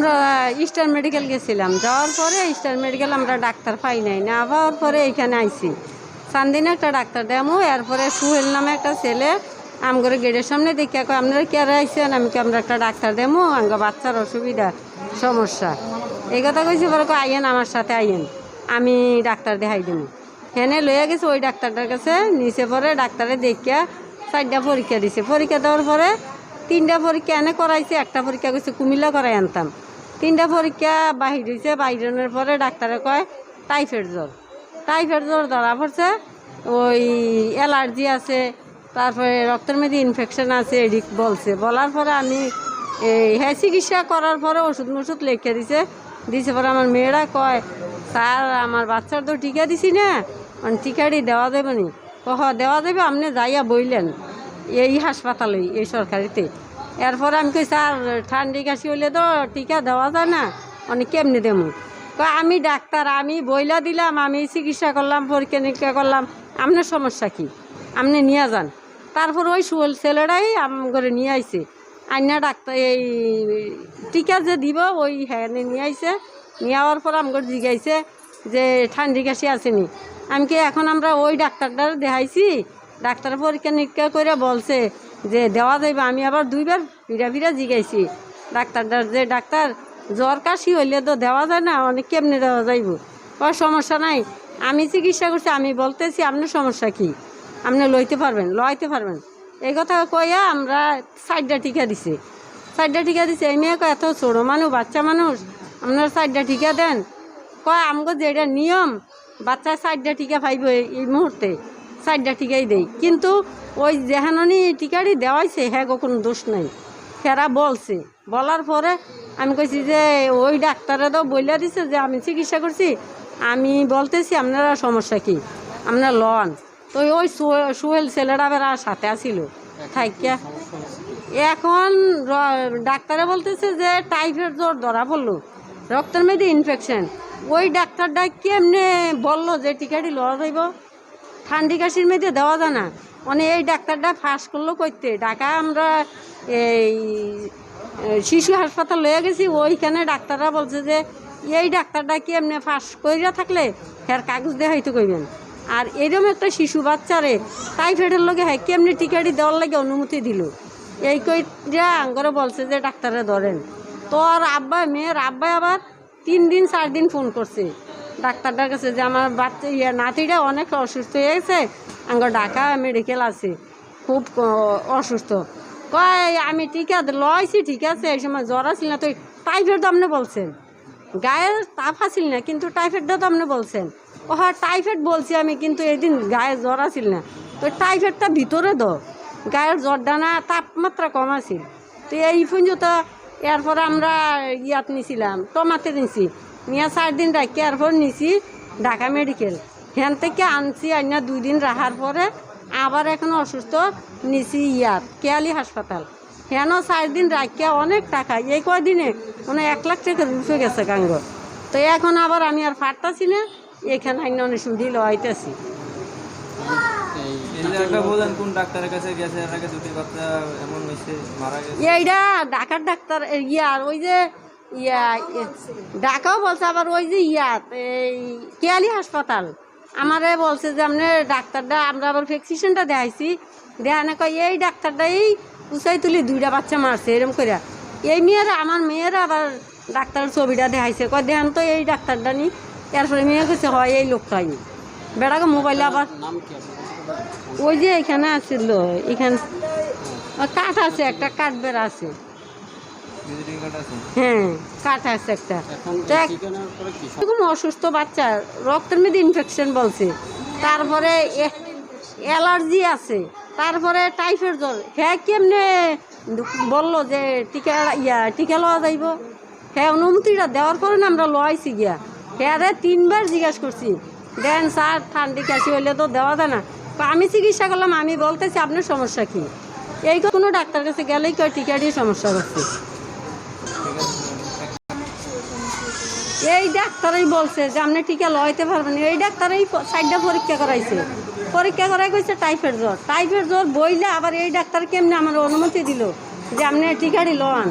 আমরা Easter medical গেছিলাম। যাওয়ার পরে ইস্টার মেডিকেল আমরা ডাক্তার পাই নাই। না পাওয়ার পরে এইখানে আইছি। সান্দিনে একটা ডাক্তার দেমো, এরপরে সুহেল নামে একটা ছেলে আমগরে গেটের সামনে দেখিয়া কয়, আপনারা কে আইসেন আমি কি আমরা একটা ডাক্তার দেমো? আঙ্গ বাচ্চার অসুবিধা, সমস্যা। এই কথা কইছি পরে কয়, আইয়েন, আমার সাথে আইয়েন। আমি ডাক্তার দেখাই দেবো হেনে লইয়া গেছে ওই ডাক্তারটার কাছে। নিচে পরে ডাক্তারে দেখিয়া চারটা পরীক্ষা দিছে। পরীক্ষা দেওয়ার পরে তিনটা পরীক্ষা এনে করাইছে। একটা পরীক্ষা করছে কুমিল্লা করাই আনতাম। তিনটা পরীক্ষা বাহির হয়েছে বাহিরের পরে ডাক্তারে কয়, টাইফয়েড জ্বর। টাইফয়েড জ্বর ধরা পড়ছে, ওই অ্যালার্জি আছে, তারপরে রক্তের মধ্যে ইনফেকশন আছে, এডিক বলছে। বলার পরে আমি, এই হ্যাঁ চিকিৎসা করার পরে ওষুধ মষুধ লিখে দিছে। দিছে পরে আমার মেয়েরা কয়, স্যার, আমার বাচ্চার তো টিকা দিছি না মানে টিকাটি দেওয়া যাবে নি। কহ, দেওয়া যাবে, আপনি যাইয়া বইলেন, এই হাসপাতালে, এই সরকারিতে। এরপরে আমি কই, স্যার, ঠান্ডি কাশি হইলে তো টিকা দেওয়া যায় না। অনেক কেমনি দেবো? আমি ডাক্তার, আমি বইলা দিলাম, আমি চিকিৎসা করলাম পরীক্ষা নিরীক্ষা করলাম। আপনার সমস্যা কি? আপনি নিয়ে যান। তারপর ওই সুল ছেলেরাই আম করে নিয়ে আইছে। আইনা ডাক্তার, এই টিকা যে দিব, ওই হ্যাঁ নিয়ে আইছে। নিয়ে আওয়ার পর আমগর জিগাইছে যে ঠান্ডি কাশি আসেনি। আমি কি এখন আমরা ওই ডাক্তারটার দেখাইছি। ডাক্তার পরীক্ষা নিরীক্ষা করে বলছে যে দেওয়া যাইবে, আমি আবার দুইবার ফিরা ফিরা জিগাইছি। ডাক্তারটার যে ডাক্তার, জ্বর কাশি হইলে তো দেওয়া যায় না, অনেক কেমনে দেওয়া যাইব? কোনো সমস্যা নাই। আমি চিকিৎসা করছি, আমি বলতেছি, আপনার সমস্যা কি? আপনি লইতে পারবেন লইতে পারবেন। এই কথা কইয়া আমরা সাইডটা টিকা দিছে। সাইডটা টিকা দিছে, এই মেয়ে এত ছোটো মানুষ, বাচ্চা মানুষ, আপনার সাইডটা টিকা দেন। কয়, আমগো যেটা নিয়ম বাচ্চা সাইডটা টিকা পাইব এই মুহূর্তে। সাইডটা টিকাই দেই। কিন্তু ওই যেহানি টিকাটি দেওয়াইছে হ্যাঁ কোনো দোষ নাই। ফেরা বলছে। বলার পরে আমি কইছি যে, ওই ডাক্তারে তো বইলা দিছে যে, আমি চিকিৎসা করছি। আমি বলতেছি, আপনারা সমস্যা কি? আপনার লন তো ওই সুহেল ছেলেরা আবার সাথে আসিল থাইকা। এখন ডাক্তারে বলতেছে যে, টাইফয়েড জ্বর ধরা পড়ল। রক্তের মধ্যে ইনফেকশন ওই ডাক্তারটা কেমনে বলল যে টিকাটি লওয়া যাইব? ঠান্ডি কাশির মধ্যে দেওয়া যায় না। মানে এই ডাক্তারটা ফাঁস করল করতে ঢাকা আমরা এই শিশু হাসপাতাল লয়ে গেছি, ওইখানে ডাক্তাররা বলছে যে, এই ডাক্তারটা কি এমনি ফাঁস কইরা থাকলে হ্যার কাগজ দিয়ে হয়তো কইবেন? আর এরকম একটা শিশু বাচ্চারে টাইফয়েডের লগে হ্যাঁ কেমনি টিকাটি দেওয়ার লাগে অনুমতি দিল। এই কইরা আঙ্গরে বলছে যে ডাক্তারে ধরেন। তো আর আব্বা, মেয়ের আব্বা আবার তিন দিন, চার দিন ফোন করছে। ডাক্তারটার কাছে যে আমার বাচ্চা ইয়ে নাতিটা অনেক অসুস্থ হয়ে গেছে। আঙ্গ ঢাকা মেডিকেল আছে। খুব অসুস্থ। কয়, আমি টিকা লইছি, ঠিক আছে, এই সময় জ্বর আসিল না তো টাইফয়েড আপনি বলছেন। গায়ে তাপ আসিল না, কিন্তু টাইফয়েডটা তো আপনি বলছেন। ও হ্যাঁ টাইফয়েড বলছি আমি, কিন্তু এদিন গায়ে জ্বর আসিল না। তো টাইফয়েডটা ভিতরে দো। গায়ের জ্বরটা না, তাপমাত্রা কম আছিল। তো এই পর্যন্ত এরপরে আমরা ইয়াত নিছিলাম টমাতে নিছি। নিয়ে চার দিন রাখি এরপর নিছি ঢাকা মেডিকেল হ্যান থেকে আনছি আইনা দুই দিন রাখার পরে আবার এখন অসুস্থ নিছি ইয়াত কেয়ালি হাসপাতাল। হেন চার দিন রাখিয়া অনেক টাকা এই কয়দিনে মানে এক লাখ টাকা রুফে গেছে গাঙ্গ তো এখন আবার আমি আর ফাটতাছি না এখানে আইনা অনেক সুদি লইতেছি এইটা ঢাকার ডাক্তার ইয়ার ওই যে ইয়া ঢাকাও বলছে, আবার ওই যে ইয়াত এই কেয়ালি হাসপাতাল। আমারে বলছে যে আপনি ডাক্তারটা, আমরা আবার ভ্যাকসিনেশনটা দেখাইছি। দেখানে কয়, এই ডাক্তারটাই উচাই তুলি দুইটা বাচ্চা মারছে, এরম করে এই মেয়েরা, আমার মেয়েরা আবার ডাক্তারের ছবিটা দেখাইছে। কয়, দেখান তো, এই ডাক্তারটা নি। এরপরে মেয়ে কইছে, হয়, এই লোকটাই বেড়াকে মোবাইলে আবার ওই যে এখানে আছিল এখানে কাঠ আছে, একটা কাঠ বেড়া আছে। হ্যাঁ কাঠ আছে একটা। এরকম অসুস্থ বাচ্চা রক্তের মধ্যে ইনফেকশন বলছে। তারপরে অ্যালার্জি আছে। তারপরে টাইফয়েড জ্বর। হ্যাঁ কেমনে বলল যে টিকা ইয়া টিকা লওয়া যাইব? হ্যাঁ অনুমতিটা দেওয়ার পরে না আমরা লওয়াইছি গিয়া। হ্যাঁ রে তিনবার জিজ্ঞাসা করছি। দেন স্যার ঠান্ডি কাশি হইলে তো দেওয়া যায় না। তো আমি চিকিৎসা করলাম আমি বলতেছি আপনার সমস্যা কি? এই কোনো ডাক্তার কাছে গেলেই কয় টিকা দিয়ে সমস্যা হচ্ছে এই ডাক্তারই বলছে যে আপনি টিকা লইতে পারবেন এই ডাক্তারই সাইডটা পরীক্ষা করাইছে। পরীক্ষা করাই কইছে টাইফয়েড জ্বর। টাইফয়েড জ্বর বইলে আবার এই ডাক্তার কেমনে আমার অনুমতি দিল যে আপনি টিকাটি লন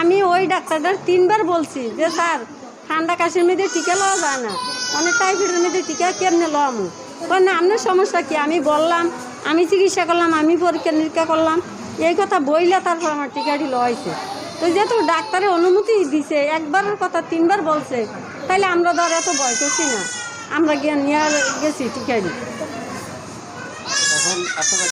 আমি ওই ডাক্তারটার তিনবার বলছি যে, স্যার, ঠান্ডা কাশির মধ্যে টিকা লওয়া যায় না। অনেক টাইফয়েডের মধ্যে টিকা কেমনে লওয়ামু? না, আপনার সমস্যা কি? আমি বললাম, আমি চিকিৎসা করলাম, আমি পরীক্ষা নিরীক্ষা করলাম। এই কথা বইলে তারপর আমার টিকাটি লওয়াইছে। তো যেহেতু ডাক্তারের অনুমতি দিছে, একবারের কথা তিনবার বলছে, তাইলে আমরা ধর এত ভয় করছি না। আমরা গিয়ে নিয়ে গেছি, ঠিক আপনারা